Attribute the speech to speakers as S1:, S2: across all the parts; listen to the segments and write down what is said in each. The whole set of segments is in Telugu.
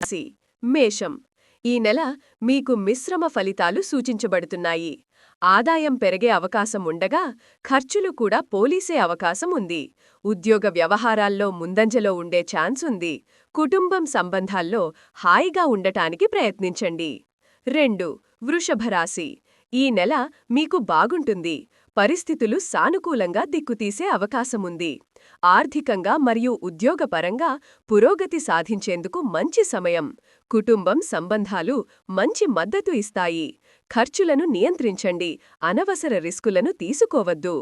S1: రాశి మేషం. ఈ నెల మీకు మిశ్రమ ఫలితాలు సూచించబడుతున్నాయి. ఆదాయం పెరిగే అవకాశం ఉండగా ఖర్చులు కూడా పోలీసే అవకాశం ఉంది. ఉద్యోగ వ్యవహారాల్లో ముందంజలో ఉండే ఛాన్స్ ఉంది. కుటుంబం సంబంధాల్లో హాయిగా ఉండటానికి ప్రయత్నించండి. రెండు వృషభరాశి ఈ నెల మీకు బాగుంటుంది. పరిస్థితులు సానుకూలంగా దిక్కుతీసే అవకాశముంది ఆర్థికంగా మరియు ఉద్యోగపరంగా పురోగతి సాధించేందుకు మంచి సమయం. కుటుంబం సంబంధాలు మంచి మద్దతు ఇస్తాయి. ఖర్చులను నియంత్రించండి. అనవసర రిస్కులను తీసుకోవద్దు.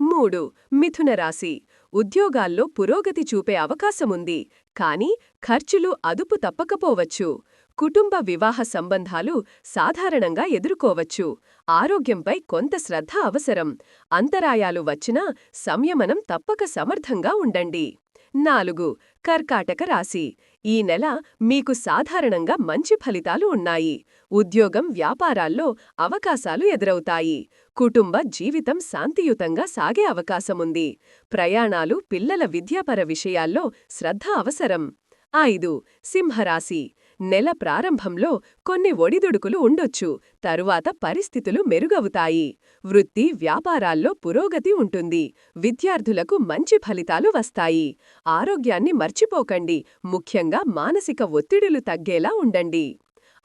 S1: మూడు మిథున రాశి. ఉద్యోగాల్లో పురోగతి చూపే అవకాశముంది. కానీ ఖర్చులు అదుపు తప్పకపోవచ్చు. కుటుంబ వివాహ సంబంధాలు సాధారణంగా ఎదుర్కోవచ్చు. ఆరోగ్యంపై కొంత శ్రద్ధ అవసరం. అంతరాయాలు వచ్చినా సంయమనం తప్పక సమర్థంగా ఉండండి. నాలుగు కర్కాటక రాశి. ఈ నెల మీకు సాధారణంగా మంచి ఫలితాలు ఉన్నాయి. ఉద్యోగం వ్యాపారాల్లో అవకాశాలు ఎదురవుతాయి. కుటుంబ జీవితం శాంతియుతంగా సాగే అవకాశముంది. ప్రయాణాలు పిల్లల విద్యాపర విషయాల్లో శ్రద్ధ అవసరం. ఐదు సింహరాశి. నెల ప్రారంభంలో కొన్ని ఒడిదుడుకులు ఉండొచ్చు. తరువాత పరిస్థితులు మెరుగవుతాయి. వృత్తి వ్యాపారాల్లో పురోగతి ఉంటుంది. విద్యార్థులకు మంచి ఫలితాలు వస్తాయి. ఆరోగ్యాన్ని మర్చిపోకండి. ముఖ్యంగా మానసిక ఒత్తిడులు తగ్గేలా ఉండండి.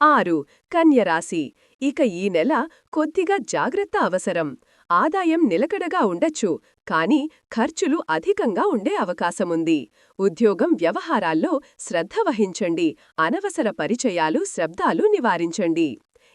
S1: ఆరు కన్యరాశి. ఇక ఈ నెల కొద్దిగా జాగ్రత్త అవసరం. ఆదాయం నిలకడగా ఉండొచ్చు కానీ ఖర్చులు అధికంగా ఉండే అవకాశముంది. ఉద్యోగం వ్యవహారాల్లో శ్రద్ధ వహించండి అనవసర పరిచయాలు శబ్దాలు నివారించండి.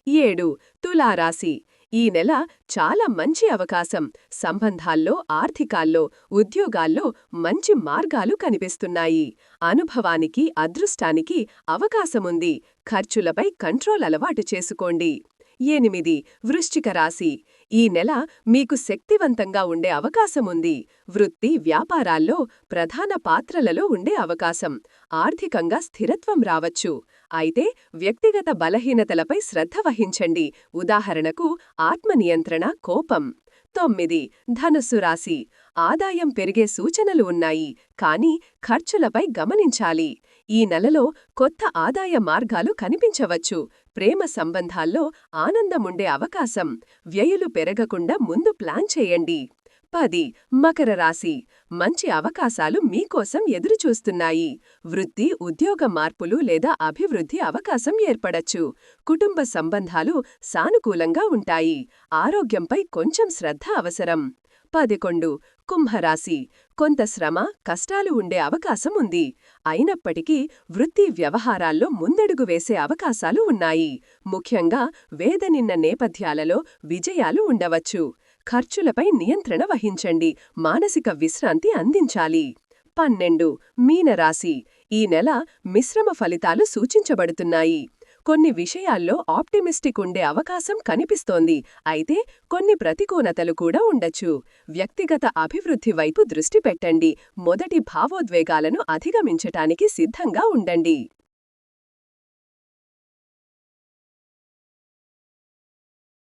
S1: ఏడు తులారాశి. ఈ నెల చాలా మంచి అవకాశం. సంబంధాల్లో ఆర్థికాల్లో ఉద్యోగాల్లో మంచి మార్గాలు కనిపిస్తున్నాయి. అనుభవానికి అదృష్టానికి అవకాశముంది. ఖర్చులపై కంట్రోల్ అలవాటు చేసుకోండి. ఎనిమిది వృశ్చిక రాశి. ఈ నెల మీకు శక్తివంతంగా ఉండే అవకాశముంది. వృత్తి వ్యాపారాల్లో ప్రధాన పాత్రలలో ఉండే అవకాశం. ఆర్థికంగా స్థిరత్వం రావచ్చు. అయితే వ్యక్తిగత బలహీనతలపై శ్రద్ధ వహించండి. ఉదాహరణకు ఆత్మనియంత్రణ కోపం. తొమ్మిది. ధనుస్సు రాశి. ఆదాయం పెరిగే సూచనలు ఉన్నాయి. కానీ ఖర్చులపై గమనించాలి. ఈ నెలలో కొత్త ఆదాయ మార్గాలు కనిపించవచ్చు. ప్రేమ సంబంధాల్లో ఆనందముండే అవకాశం. వ్యయులు పెరగకుండా ముందు ప్లాన్ చేయండి. పది. మకర రాశి. మంచి అవకాశాలు మీకోసం ఎదురుచూస్తున్నాయి. వృత్తి ఉద్యోగ మార్పులు లేదా అభివృద్ధి అవకాశం ఏర్పడచ్చు. కుటుంబ సంబంధాలు సానుకూలంగా ఉంటాయి. ఆరోగ్యంపై కొంచెం శ్రద్ధ అవసరం. పదకొండు కుంభరాశి. కొంత శ్రమ కష్టాలు ఉండే అవకాశం ఉంది. అయినప్పటికీ వృత్తి వ్యవహారాల్లో ముందడుగు వేసే అవకాశాలు ఉన్నాయి. ముఖ్యంగా వేదనిన్న నేపథ్యాలలో విజయాలు ఉండవచ్చు. ఖర్చులపై నియంత్రణ వహించండి. మానసిక విశ్రాంతి అందించాలి. పన్నెండు. మీనరాశి. ఈ నెల మిశ్రమ ఫలితాలు సూచించబడుతున్నాయి. కొన్ని విషయాల్లో ఆప్టిమిస్టిక్ ఉండే అవకాశం కనిపిస్తోంది. అయితే కొన్ని ప్రతికూలతలు కూడా ఉండొచ్చు. వ్యక్తిగత అభివృద్ధి వైపు దృష్టి పెట్టండి. మొదటి భావోద్వేగాలను అధిగమించటానికి సిద్ధంగా ఉండండి.